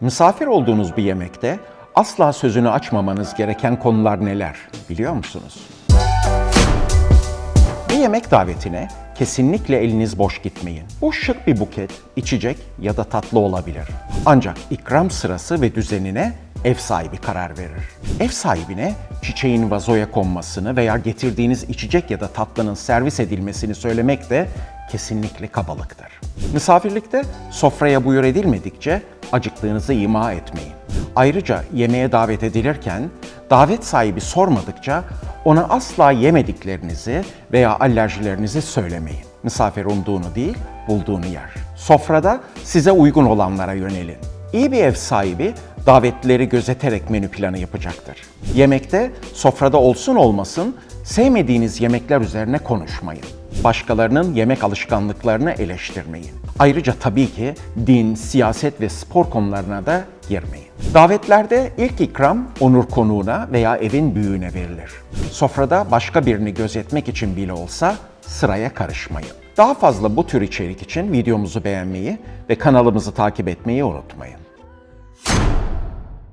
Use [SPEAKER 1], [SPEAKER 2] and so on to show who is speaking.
[SPEAKER 1] Misafir olduğunuz bir yemekte asla sözünü açmamanız gereken konular neler biliyor musunuz? Bir yemek davetine kesinlikle eliniz boş gitmeyin. Bu şık bir buket, içecek ya da tatlı olabilir. Ancak ikram sırası ve düzenine ev sahibi karar verir. Ev sahibine çiçeğin vazoya konmasını veya getirdiğiniz içecek ya da tatlının servis edilmesini söylemek de kesinlikle kabalıktır. Misafirlikte sofraya buyur edilmedikçe acıktığınızı ima etmeyin. Ayrıca yemeğe davet edilirken davet sahibi sormadıkça ona asla yemediklerinizi veya alerjilerinizi söylemeyin. Misafir umduğunu değil, bulduğunu yer. Sofrada size uygun olanlara yönelin. İyi bir ev sahibi davetlileri gözeterek menü planı yapacaktır. Yemekte sofrada olsun olmasın sevmediğiniz yemekler üzerine konuşmayın. Başkalarının yemek alışkanlıklarını eleştirmeyin. Ayrıca tabii ki din, siyaset ve spor konularına da girmeyin. Davetlerde ilk ikram onur konuğuna veya evin büyüğüne verilir. Sofrada başka birini gözetmek için bile olsa sıraya karışmayın. Daha fazla bu tür içerik için videomuzu beğenmeyi ve kanalımızı takip etmeyi unutmayın.